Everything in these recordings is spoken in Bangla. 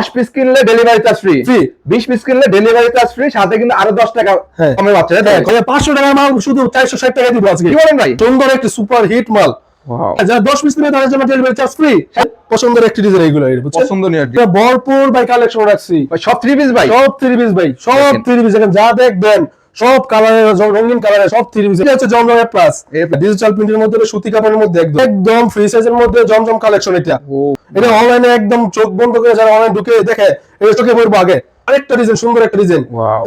10 পিস কিনলে ডেলিভারি চার্জ ফ্রি। 20 পিস কিনলে ডেলিভারি চার্জ ফ্রি সাথে কিন্তু আরও 10 টাকা হ্যাঁ। কমে পাচ্ছে? হ্যাঁ, পাঁচশো টাকা মাল শুধু চারশো ষাট টাকা দিব আজকে। কি বলেন ভাই? সুন্দর একটি সুপার হিট মাল। যারা দশ পিস নেবে তাদের জন্য ডেলিভারি চার্জ ফ্রি পছন্দের একটি ডিজাইন এগুলো পছন্দনীয়। ভরপুর ভাই কালেকশন রাখছি। সব থ্রি পিস ভাই। সব থ্রি পিস ভাই সব। থ্রি পিস যা দেখবেন সব কালারের রঙিন কালারের সব থ্রি পিস এটা হচ্ছে জমজমের প্লাস। ডিজিটাল প্রিন্টের মধ্যে সুতি কাপড়ের মধ্যে একদম। একদম ফ্রি সাইজের মধ্যে জমজম কালেকশন এটা। ও। এটা অনলাইনে একদম চোখ বন্ধ করে যারা অনলাইন ঢুকে দেখে এটা চোখে পড়ব আগে। আরেকটা ডিজাইন সুন্দর একটা ডিজাইন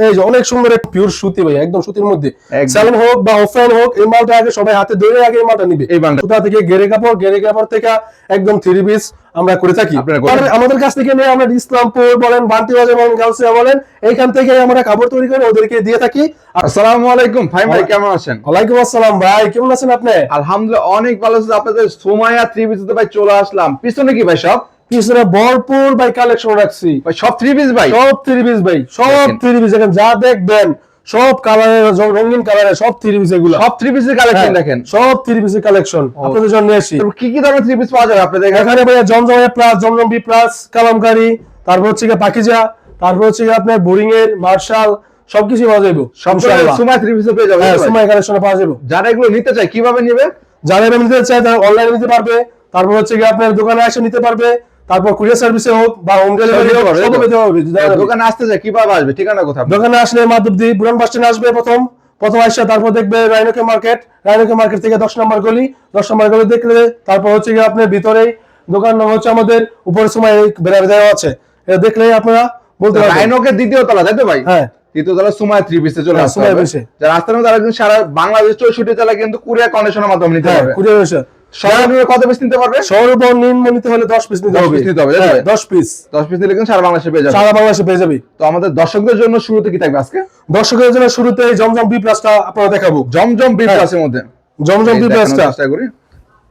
এই যে অনেক সুন্দর একটা পিওর সুতি ভাই একদম সুতির মধ্যে। স্যালন হোক বা অফলাইন হোক এই মালটা আগে সবাই হাতে ধরে আগে এই মালটা নিবে। এই মালটা। সুতা থেকে? গেরে কাপড় গেরে কাপড় থেকে একদম থ্রি পিস আমরা করে থাকি। আর আমাদের কাছ থেকে নিয়ে আমরা ইসলামপুর বলেন বান্টি বাজার বলেন গাউসিয়া বলেন এইখান থেকে আমরা কাপড় তৈরি করে ওদেরকে দিয়ে থাকি। আসসালামু আলাইকুম ভাই ভাই কেমন আছেন? ওয়ালাইকুম আসসালাম ভাই কেমন আছেন আপনি? আলহামদুলিল্লাহ অনেক ভালো আছে আপনাদের সোমায়া থ্রি পিসে ভাই চলে আসলাম। পিছনে কি ভাই সব? পিছনে ভরপুর ভাই কালেকশন রাখছি। ভাই সব থ্রি পিস ভাই? সব থ্রি পিস ভাই সব থ্রি পিস দেখেন যা দেখবেন সব কালারের রঙিন কালারের সব থ্রি পিস এগুলো। সব থ্রি পিসের কালেকশন দেখেন। সব থ্রি পিসের কালেকশন আপনাদের জন্য আসি। কি কি ধরনের থ্রি পিস পাওয়া যাবে আপনাদের এখানে? এখানে ভাইয়া Zamzam plus Zamzam B plus Kalamkari তারপর হচ্ছে গিয়ে পাকিজা তারপর হচ্ছে গিয়ে আপনার বোরিং এর মার্শাল সবকিছু পাওয়া যাবে সব। সোমায়া থ্রি পিসে পেয়ে যাবে হ্যাঁ সময় কালেকশনে পাওয়া যাবে। যারা এগুলো নিতে চায় কীভাবে নেবে? যারা এটা নিতে চায় তারা অনলাইনে নিতে পারবে। তারপর হচ্ছে গিয়ে আপনার দোকানে এসে নিতে পারবে। তারপর কুরিয়ার সার্ভিসে হোক বা হোম ডেলিভারি হোক সব পেতে পারবে দোকানে আসতে চায় কীভাবে আসবে? ঠিকানা কোথায়? দোকানে আসলে মাধবদী বুরান বাস স্ট্যান্ড আসবে প্রথম। প্রথম আসছে তারপর দেখবে রাইনোকে মার্কেট। রাইনোকে মার্কেট থেকে দশ নম্বর গলি। দশ নম্বর গলি দেখলে তারপর হচ্ছে গিয়ে আপনার ভিতরেই দোকান হচ্ছে আমাদের উপরের সময় বেড়াবে দেওয়া আছে। এটা দেখলেই আপনারা বলতে পারবেন। রাইনোকে দ্বিতীয় তলা তাই তো ভাই? হ্যাঁ। দ্বিতীয় তলা সুমায়া থ্রি পিসে চলে হ্যাঁ, আসতে হবে। যারা আসতে তারা কিন্তু সারা বাংলাদেশ চৌষট্টি জেলা কিন্তু কুরিয়ার কন্ডিশনের মাধ্যমে নিতে হ্যাঁ পারবে। এসে সর্বনিম্ন কত পিস নিতে পারবে? সর্বনিম্ন নিতে হলে দশ পিস নিতে 10 হবে। নিতে হবে, তাই তো? ভাই? দশ পিস দশ পিস নিলে কিন্তু সারা বাংলাদেশে পেয়ে যাবে। সারা বাংলাদেশে পেয়ে যাবি। তো আমাদের দর্শকদের জন্য শুরুতে কি থাকবে আজকে? দর্শকের জন্য শুরুতে জমজম বি প্লাসটা আপনারা দেখাবো। জমজম বি। প্লাসের মধ্যে। জমজম বি প্লাসটা চেষ্টা করি।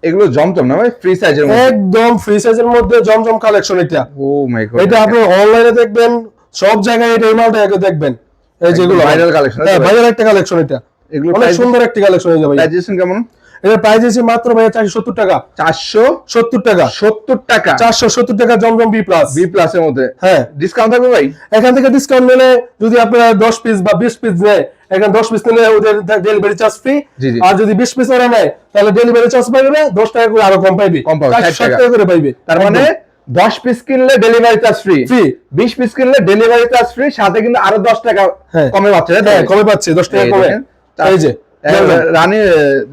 এগুলো জমজম না ভাই ফ্রি সাইজের মধ্যে। একদম ফ্রি সাইজের মধ্যে জমজম কালেকশন এটা। ও মাই গড এটা আপনি অনলাইনে দেখবেন সব জায়গায় এটা এই মালটা আগে দেখবেন। এই যেগুলো collection, হ্যাঁ ভাইরাল একটা কালেকশন এটা। এগুলো অনেক সুন্দর একটা কালেকশন হয়ে যাবে কেমন? এটা প্রাইস আছে মাত্র ভাই চারশো সত্তর টাকা। চারশো সত্তর টাকা। সত্তর টাকা? চারশো সত্তর টাকা জমজম বি প্লাস বি প্লাসের মধ্যে? হ্যাঁ। ডিসকাউন্ট থাকবে ভাই? এখান থেকে ডিসকাউন্ট নিলে যদি আপনারা দশ পিস বা বিশ পিস নেয় এখানে দশ পিস নিলে ওদের ডেলিভারি চার্জ ফ্রি। আর যদি বিশ পিস ওরা নেয় তাহলে ডেলিভারি চার্জ পাইবে দশ টাকা করে আরও কম পাইবে। কম পাবে, 400 টাকা। করে পাইবে। তার মানে দশ পিস কিনলে ডেলিভারি চার্জ ফ্রি ফ্রি বিশ পিস কিনলে ডেলিভারি চার্জ ফ্রি সাথে কিন্তু আরও দশ টাকা হ্যাঁ। কমে পাচ্ছে হ্যাঁ কমে পাচ্ছে দশ টাকা কমে। এই যে রানী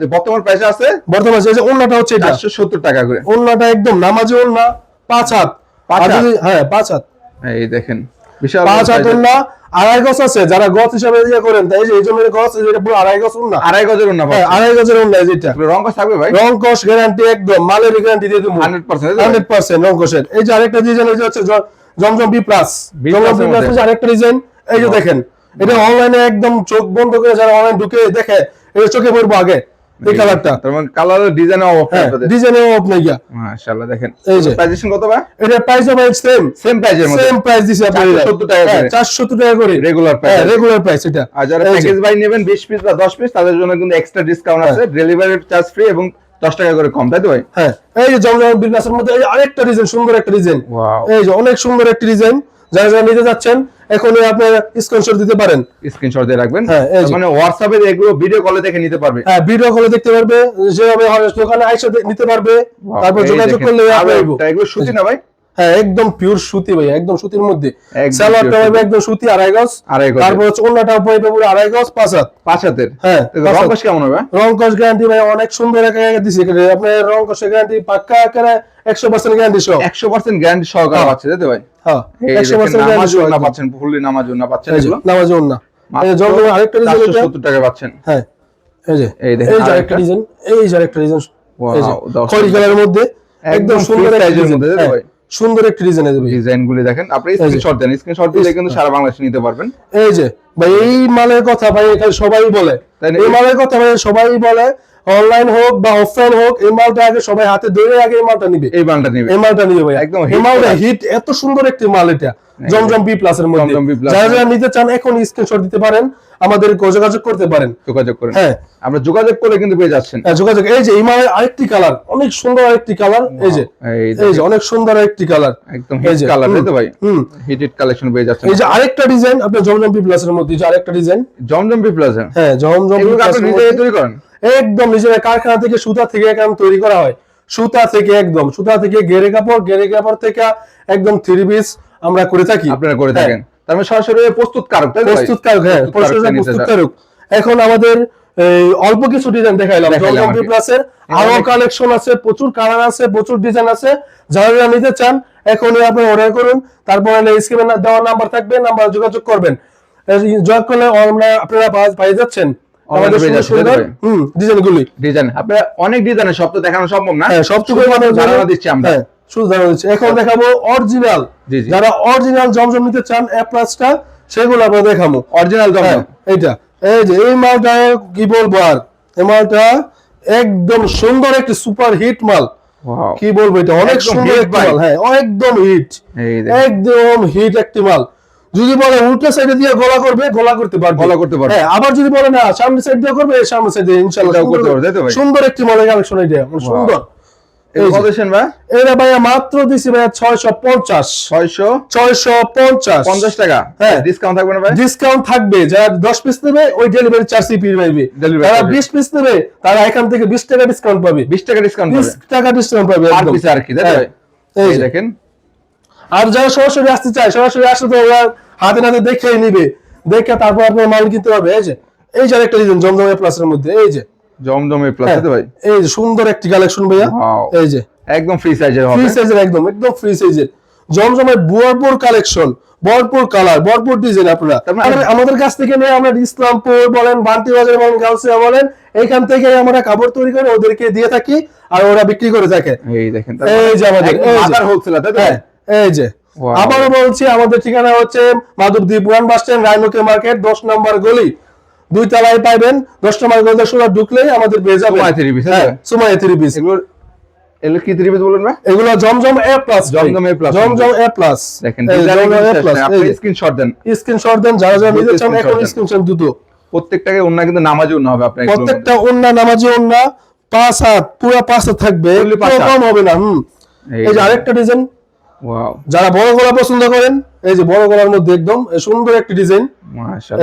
বর্তমান প্রাইস আছে বর্তমানে যে অন্যটা হচ্ছে এটা। চারশো সত্তর টাকা করে। ওন্নাটা একদম নামাজি ওন্না পাঁচ হাত। পাঁচ আর হাত? যদি- হ্যাঁ পাঁচ হাত। এই দেখেন বিশাল পাঁচ হাত size আড়াই গজ আছে যারা গজ হিসাবে ইয়ে করেন তাই যে এই জন্য গজ এটা পুরো আড়াই গজ ওন্না আড়াই গজের উন্না হ্যাঁ আড়াই গজের ওন্না যেটা রং থাকবে ভাই? রং গ্যারান্টি একদম মালের গ্যারান্টি দিয়ে দেবো। হান্ড্রেড পার্সেন্ট হান্ড্রেড পার্সেন্ট রং কসের। এই যে আরেকটা ডিজাইন এই যে হচ্ছে Zamzam B plus Zamzam B plus আরেকটা ডিজাইন এই যে দেখেন এটা অনলাইনে একদম চোখ বন্ধ করে যারা অনলাইন ঢুকে দেখে এটা চোখে পড়ব আগে এই কালারটা কালার ডিজাইন অফ হ্যাঁ অফ নাই গিয়া মাশাআল্লাহ দেখেন। এই যে। প্রাইসেশন কত ভাই এটা প্রাইস হবে সেম সেম মধ্যে। সেম প্রাইস দিছি আপনি 470 টাকা করে। চারশো সত্তর টাকা করে। রেগুলার হ্যাঁ প্রাইস রেগুলার প্রাইস এটা। আর যারা প্যাকেজ বাই নেবেন 20 পিস বা 10 পিস তাদের জন্য কিন্তু এক্সট্রা ডিসকাউন্ট আছে। ডেলিভারি চার্জ ফ্রি এবং 10 টাকা করে কম তাই তো ভাই? হ্যাঁ এই যে জমজম বিজনেসের মধ্যে এই আরেকটা ডিজাইন সুন্দর একটা ডিজাইন ওয়াও এই যে অনেক সুন্দর একটা ডিজাইন যারা যারা নিতে যাচ্ছেন এখনই আপনি স্ক্রিনশট দিতে পারেন। স্ক্রিনশট দিয়ে রাখবেন। হ্যাঁ, মানে হোয়াটসঅ্যাপে এগুলো ভিডিও কলে দেখে নিতে পারবে। হ্যাঁ ভিডিও কলে দেখতে পারবে যেভাবে হয় দোকানে আইসা নিতে পারবে। তারপর যোগাযোগ করলে এগুলো সুতি না ভাই। হ্যাঁ একদম পিওর সুতি ভাই একদম সুতির মধ্যে। সালোয়ারটা হবে একদম সুতি আড়াই গজ। আড়াই গজের। তারপর হচ্ছে অন্যটা পাইবে পুরো আড়াই গজ পাঁচ হাত। পাঁচ হাতের? হ্যাঁ, তো রং কস কেমন হবে? রং কস গ্যারান্টি ভাই অনেক সুন্দর একটা দিছে এখানে। আপনার রং কস গ্যারান্টি পাক্কা একশো পার্সেন্ট গ্যারান্টি সহ। 100% গ্যারান্টি সহকারে হ্যাঁ। পাচ্ছে তাই ভাই? হ্যাঁ এই একশো দেখেন, পার্সেন্ট নামাজ গ্যারান্টি সহ না পাচ্ছেন ফুললি নামাজ না পাচ্ছেন এগুলো? নামাজ না। এই আরেকটা ডিজাইন 470 টাকা পাচ্ছেন। হ্যাঁ এই যে এই দেখেন, এই যে আরেকটা। ডিজাইন এই যে আরেকটা ডিজাইন এই খয়েরি কালারের মধ্যে একদম সুন্দর একটা ডিজাইন মধ্যে, ভাই? সুন্দর একটি ডিজাইন ভাই ডিজাইন গুলি দেখেন। আপনি স্ক্রিনশট দেন স্ক্রিনশট দিলে কিন্তু সারা বাংলাদেশ নিতে পারবেন। এই যে ভাই এই মালের কথা ভাই এটা সবাই বলে। তাই না? এই মালের কথা ভাই সবাই বলে। অনলাইন হোক বা অফলাইন হোক এই মালটা আগে সবাই হাতে ধরে আগে এই মালটা নিবে। এই মালটা নিবে। এই মালটা নিবে ভাই। একদম এই মালটা হিট এত সুন্দর একটি মাল এটা। জমজম বি প্লাস এর মধ্যে। যারা যারা নিতে চান এখন স্ক্রিনশট দিতে পারেন আমাদের যোগাযোগ করতে পারেন। যোগাযোগ করেন। হ্যাঁ। আমরা যোগাযোগ করলে কিন্তু পেয়ে যাচ্ছেন। হ্যাঁ, যোগাযোগ। এই যে মালের আরেকটি কালার অনেক সুন্দর আরেকটি কালার এই যে এই যে অনেক সুন্দর আরেকটি কালার একদম হিট কালার তাই তো ভাই? হুম। হিটেড কালেকশন পেয়ে যাচ্ছেন। এই যে আরেকটা ডিজাইন আপনার জমজম বি প্লাস এর মধ্যে যে আরেকটা ডিজাইন জমজম বি প্লাজা হ্যাঁ জমজম এগুলো plus আপনি নিজে তৈরি করেন? একদম নিজের কারখানা থেকে সুতা থেকে একদম তৈরি করা হয়। সুতা থেকে একদম সুতা থেকে গেরে কাপড় গেরে কাপড় থেকে একদম থ্রি পিস আমরা করে থাকি। আপনারা করে হ্যাঁ। থাকেন তার মানে সরাসরি প্রস্তুত কারক তাই তো ভাই? হ্যাঁ প্রস্তুত- কে নিতে চান? প্রস্তুতকারক এখন আমাদের এই, অল্প কিছু ডিজাইন দেখাইলাম। কি। প্লাসের আরও কালেকশন আছে প্রচুর কালার আছে প্রচুর ডিজাইন আছে। যারা নিতে চান এখনই আপনি অর্ডার করুন। তারপরে স্ক্রিনে দেওয়ার নাম্বার থাকবে নাম্বার যোগাযোগ করবেন। যোগ করলে আমরা আপনারা পা- পেয়ে যাচ্ছেন? হুম ডিজাইনগুলি ডিজাইন আপনারা অনেক ডিজাইনের সব তো দেখানো সম্ভব না। হ্যাঁ সবটুকু দিচ্ছি আমরা। হ্যাঁ, এখন দেখাবো অরিজিনাল। যারা অরিজিনাল জমজম নিতে চান এ প্লাসটা সেগুলো আমরা দেখাবো। অরিজিনাল হ্যাঁ, জমজম এইটা। এই যে এই মালটা কি বলব আর এই মালটা একদম সুন্দর একটি সুপার হিট মাল। কি বলব এটা? অনেক সুন্দর একটি মাল। হ্যাঁ একদম হিট একদম হিট একটি মাল। যদি বলে উল্টা সাইডে দিয়ে গলা করবে গলা করতে পারবে। গলা করতে পারবে। হ্যাঁ আবার যদি বলে না সামনে সাইড দিয়ে করবে সামনে সাইড দিয়ে ইনশাআল্লাহ করতে পারবে? সুন্দর একটি মালের কালেকশন এটা সুন্দর। কত দিচ্ছেন ভাই? এটা ভাইয়া মাত্র দিছি ভাইয়া ছয়শো পঞ্চাশ। ছয়শো ছয়শো পঞ্চাশ। পঞ্চাশ টাকা। হ্যাঁ। ডিসকাউন্ট থাকবে না ভাই? ডিসকাউন্ট থাকবে। যারা দশ পিস নেবে ওই ডেলিভারি চার্জ ফ্রি পাইবে। যারা বিশ পিস নেবে তারা এখান থেকে বিশ টাকা ডিসকাউন্ট পাবে। বিশ টাকা ডিসকাউন্ট বিশ টাকা ডিসকাউন্ট পাবে আর কি এই দেখেন। যারা সরাসরি আসতে চায় সরাসরি আসলে হাতে নাতে দেখেই নিবে। দেখে তারপর আপনার মাল কিনতে পারবে এই যে। এই যে একটা ডিজাইন জমজমে প্লাসের মধ্যে। এই যে। জমজমে প্লাস হ্যাঁ, তো ভাই। এই যে সুন্দর একটি কালেকশন ভাইয়া। এই যে। একদম ফ্রি সাইজের ফ্রি সাইজের একদম একদম ফ্রি সাইজের জমজমের ভরপুর কালেকশন ভরপুর কালার ভরপুর ডিজাইন আপনারা। মানে- আমাদের- আমাদের কাছ থেকে নিয়ে আমরা ইসলামপুর বলেন বান্টি বাজার বলেন গাউসিয়া বলেন এইখান থেকে আমরা কাপড় তৈরি করে ওদেরকে দিয়ে থাকি আর ওরা বিক্রি করে থাকে। এই দেখেন এই যে আমাদের, এই যে। মাদার হোলসেলার তাই হ্যাঁ এই যে। আবারও বলছি আমাদের ঠিকানা হচ্ছে মাধবদী পুরান বাস স্ট্যান্ড মার্কেট দশ নম্বর গলি। দুই তলায় পাইবেন দশ নম্বর গলি সোজা ঢুকলেই আমাদের পেয়ে যাবে সুমাইয়া three piece, হ্যাঁ তো? সুমাইয়া থ্রি পিস এগুলো এগুলো কি থ্রি পিস বলুন না এগুলো Zamzam A plus Zamzam A plus। Zamzam A plus দেখেন জমজম A plus, আপনি স্ক্রিনশট দেন স্ক্রিনশট দেন যারা যারা নিতে চান এখন। স্ক্রিনশট দুটো প্রত্যেকটাকে অন্য কিন্তু নামাজি অন্য হবে আপনার প্রত্যেকটা ওন্না নামাজি ওন্না পাঁচ হাত পুরো পাঁচ হাত থাকবে। কম হবে না হুম এই যে। আরেকটা ডিজাইন যারা বড় গলা পছন্দ করেন এই যে বড় গলার মধ্যে একদম সুন্দর একটি ডিজাইন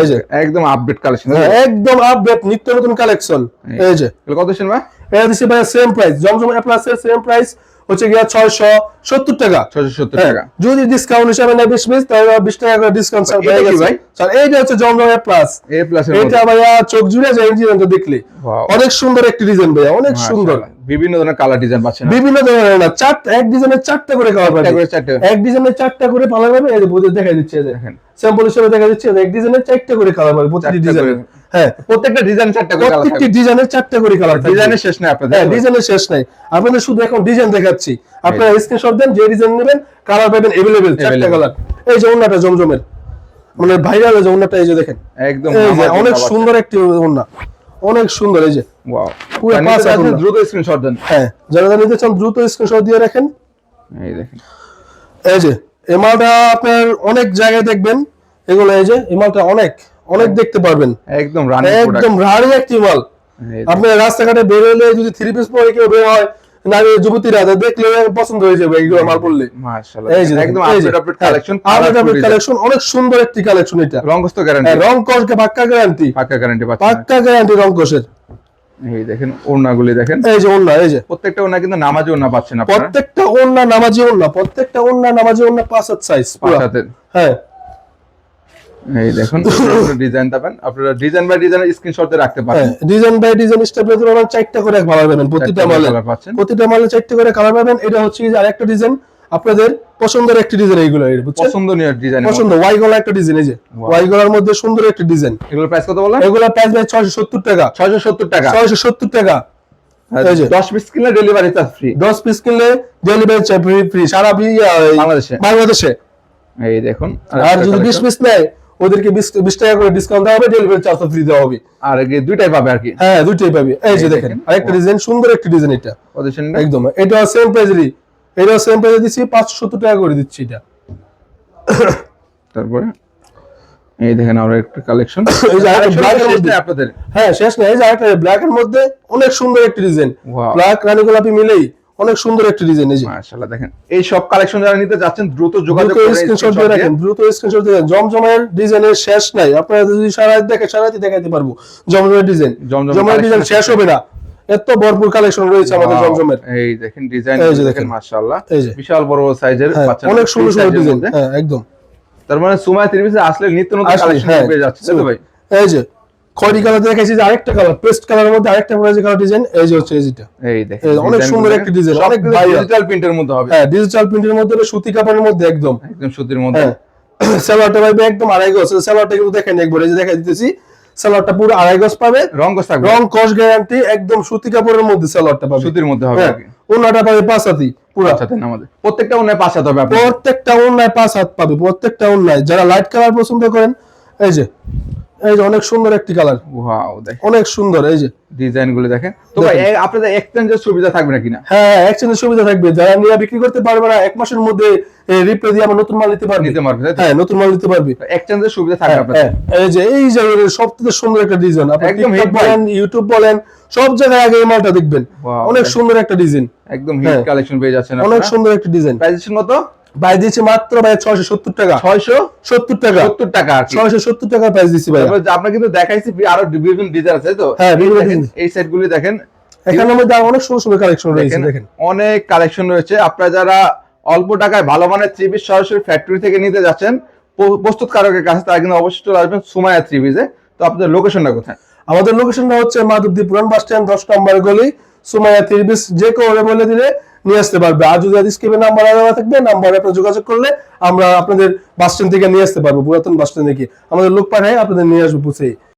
এই যে। একদম আপডেট কালেকশন একদম আপডেট নিত্য নতুন কালেকশন এই যে। কত ভাই? এটা দিচ্ছে ভাই same price Zamzam A plus এর সেম প্রাইস হচ্ছে গিয়া ছয়শো সত্তর টাকা। ছয়শো সত্তর হ্যাঁ, টাকা। যদি ডিসকাউন্ট হিসাবে নেয় বিশ পিস তাহলে বিশ টাকা করে ডিসকাউন্ট এটা কি ভাই? স্যার এইটা হচ্ছে জমজম এ প্লাস এ প্লাস এটা ভাইয়া চোখ জুড়ে যে ডিজাইনটা দেখলি. অনেক সুন্দর একটি ডিজাইন ভাইয়া অনেক সুন্দর। বিভিন্ন ধরনের কালার ডিজাইন পাচ্ছেন বিভিন্ন ধরনের না চারটা এক ডিজাইনের চারটা করে কালার চারটা পাবে করে চারটে। এক ডিজাইনের চারটা করে কালার পাবে এই যে বুঝে দেখা দিচ্ছে এই যে দেখেন। স্যাম্পল হিসেবে দেখা দিচ্ছে এক ডিজাইনের চারটা করে কালার পাবে প্রতিটি চারটা ডিজাইন করে। হ্যাঁ প্রত্যেকটা ডিজাইন চারটা করে কালার প্রত্যেকটি ডিজাইনের চারটা করে কালার থাকবে ডিজাইনের শেষ নাই আপনাদের হ্যাঁ ডিজাইনের শেষ নাই আপনাদের শুধু এখন ডিজাইন দেখাচ্ছি আপনারা স্ক্রিনশট দেন যে ডিজাইন নেবেন কালার পাবেন अवेलेबल চারটা Available। কালার এই যে ওন্নাটা জমজমের মানে ভাইরাল যে ওন্নাটা এই যে দেখেন একদম এই যে নামাজি অনেক ওন্না সুন্দর একটি ওন্না অনেক সুন্দর এই যে। দ্রুত স্ক্রিনশট দেন। হ্যাঁ যারা যারা নিতে চান দ্রুত স্ক্রিনশট দিয়ে রাখেন। এই দেখেন। এই যে এই মালটা আপনার অনেক জায়গায় দেখবেন। এগুলো এই যে এই মালটা অনেক অনেক দেখতে পারবেন। একদম রানিং একদম রাড়ি একটি মাল। আপনি রাস্তাঘাটে বেরোলে যদি থ্রি পিস পরে কেউ বের হয় নারী যুবতীরা দেখলে পছন্দ হয়ে যাবে এইগুলো মাল পড়লে এই যে একদম এই যে, আপডেট আপডেট কালেকশন অনেক সুন্দর একটি কালেকশন এটা। রংকস্ত গ্যারান্টি হ্যাঁ, রং কসকে পাক্কা গ্যারান্টি পাক্কা গ্যারান্টি পাক্কা গ্যারান্টি রং কসের এই দেখেন ওড়নাগুলি দেখেন। এই যে ওন্না এই যে। প্রত্যেকটা ওড়না কিন্তু নামাজি ওড়না পাচ্ছেন আপনারা। প্রত্যেকটা ওন্না নামাজি ওন্না প্রত্যেকটা ওন্না নামাজি ওন্না পাঁচ হাত সাইজ পাঁচ হাতের। হ্যাঁ। এই দেখুন ডিজাইন পাবেন আপনারা ডিজাইন বাই স্ক্রিনশট রাখতে পারেন। ডিজাইন বাই ডিজাইন চারটা করে কালার পাবেন প্রতিটা মালে প্রতিটা মালে চারটা করে কালার পাবেন। এটা হচ্ছে যে আরেকটা ডিজাইন আপনাদের পছন্দের একটি ডিজাইন এইগুলো পছন্দনীয় ডিজাইন পছন্দ ওয়াই গলা একটা ডিজাইন এই যে ওয়াই গলার মধ্যে সুন্দর একটি ডিজাইন এগুলোর প্রাইস কত বলেন এগুলা প্রাইস ভাই ছয়শো সত্তর টাকা। ছয়শো সত্তর টাকা। ছয়শো সত্তর টাকা। এই যে। দশ পিস কিনলে ডেলিভারি চার্জ ফ্রি দশ পিস কিনলে ডেলিভারি ফ্রি ফ্রি সারা বাংলাদেশে। বাংলাদেশে। এই দেখুন আর যদি বিশ পিস নেয় ওদেরকে বিশ টাকা করে ডিসকাউন্ট দেওয়া হবে ডেলিভারি চার্জটা ফ্রি দেওয়া হবে। আর দুইটাই পাবে আর কি? হ্যাঁ দুইটাই পাবে। এই যে দেখেন। আরেকটা ডিজাইন সুন্দর একটা ডিজাইন এটা। একদম। এটা সেম প্রাইজেরই এটা সেম প্রাইজে দিচ্ছি পাঁচশো সত্তর টাকা করে দিচ্ছি এটা। তারপরে? এই দেখেন আরও একটা কালেকশন। আপনাদের? হ্যাঁ শেষ নেই। এই যে আরেকটা ব্ল্যাক এর মধ্যে অনেক সুন্দর একটা ডিজাইন. ব্ল্যাক রানী গোলাপি মিলেই। অনেক সুন্দর একটা ডিজাইন এই যে। মাশাআল্লাহ দেখেন। এই সব কালেকশন যারা নিতে যাচ্ছেন দ্রুত যোগাযোগ করে স্ক্রিনশট দিয়ে। রাখেন দ্রুত স্ক্রিনশট দিয়ে। জমজমের ডিজাইনের শেষ নাই। আপনারা যদি সারা দেখে সারা রাতই দেখাতে পারব। জমজমের ডিজাইন জমজমের ডিজাইন শেষ হবে না। এত ভরপুর কালেকশন রয়েছে আমাদের জমজমের। এই দেখেন ডিজাইন এই যে দেখেন। মাশাআল্লাহ। এই যে। বিশাল বড় সাইজের হ্যাঁ, অনেক সুন্দর সুন্দর ডিজাইন হ্যাঁ একদম। তার মানে সময় তিরিশ আসলে নিত্য নতুন কালেকশন হ্যাঁ, পেয়ে যাচ্ছে তো ভাই? এই যে খয়রি কালার দেখাইছি? যে আরেকটা কালার পেস্ট কালারের মধ্যে আরেকটা প্রাইজের কালার ডিজাইন এই যে হচ্ছে এই যেটা। এই দেখেন অনেক সুন্দর একটা design, অনেক ডিজিটাল প্রিন্টের মধ্যে হবে। হ্যাঁ ডিজিটাল প্রিন্টের মধ্যে হবে, সুতি কাপড়ের মধ্যে একদম। একদম সুতির মধ্যে। হ্যাঁ সালোয়ারটা পাইবে একদম আড়াই গজ। সালোয়ারটা কিন্তু দেখেন একবার এই যে দেখা দিতেছি সালোয়ারটা পুরো আড়াই গজ পাবে। রং কস থাকবে। রং কস গ্যারান্টি একদম সুতি কাপড়ের মধ্যে সালোয়ারটা পাবে। সুতির মধ্যে হবে হ্যাঁ ওনাটা পাবে পাঁচ হাতি পুরো। দেন আমাদের প্রত্যেকটা অন্যায় পাঁচ হাত হবে প্রত্যেকটা অন্যায় পাঁচ হাত পাবে প্রত্যেকটা অন্যায় যারা লাইট কালার পছন্দ করেন এই যে এই যে অনেক সুন্দর একটি কালার। ওয়াও দেখেন। অনেক সুন্দর এই যে। ডিজাইনগুলো দেখেন। তো ভাই আপনাদের এক্সচেঞ্জের সুবিধা থাকবে না? কিনা হ্যাঁ এক্সচেঞ্জের সুবিধা থাকবে। যারা নিয়ে বিক্রি করতে পারবে না এক মাসের মধ্যে রিপ্লে দিয়ে আমরা নতুন মাল নিতে পারবে। নিতে পারবে হ্যাঁ নতুন মাল নিতে পারবে। এক্সচেঞ্জের সুবিধা থাকবে হ্যাঁ, আপনাদের। হ্যাঁ, এই যে এই জায়গায় সবথেকে সুন্দর একটা ডিজাইন আপনি একদম বলেন ইউটিউব বলেন সব জায়গায় আগে এই মালটা দেখবেন। অনেক সুন্দর একটা ডিজাইন একদম হিট হ্যাঁ। কালেকশন পেয়ে যাচ্ছেন অনেক সুন্দর একটা ডিজাইন প্রাইস কত? ভাই দিয়েছি মাত্র ভাই ছয়শো সত্তর টাকা। 670 সত্তর টাকা? টাকা আর কি। ছয়শো সত্তর টাকা প্রাইস দিচ্ছি ভাই আপনার কিন্তু দেখাইছি আরও বিভিন্ন ডিজাইন আছে তো হ্যাঁ, এই সেট গুলি দেখেন। মধ্যে আরও অনেক সুন্দর সুন্দর কালেকশন রয়েছে দেখেন অনেক কালেকশন রয়েছে। আপনারা যারা অল্প টাকায় ভালো মানের থ্রি পিস সরাসরি ফ্যাক্টরি থেকে নিতে যাচ্ছেন প্রস্তুতকারকের কাছে তারা কিন্তু অবশ্যই চলে আসবেন সুমায়া থ্রি পিসে তো আপনাদের লোকেশনটা কোথায়? আমাদের লোকেশনটা হচ্ছে মাধবদী পুরান বাস স্ট্যান্ড দশ নম্বর গলি সুমাইয়া তিরবিস যে কেউ বলে দিলে নিয়ে আসতে পারবে। আর যদি স্ক্রিপে নাম্বার আলাদা থাকবে নাম্বারে আপনার যোগাযোগ করলে আমরা আপনাদের বাস স্ট্যান্ড থেকে নিয়ে আসতে পারব, পুরাতন বাস স্ট্যান্ড থেকে আমাদের লোক পাঠায়, আপনাদের নিয়ে আসব পুষেই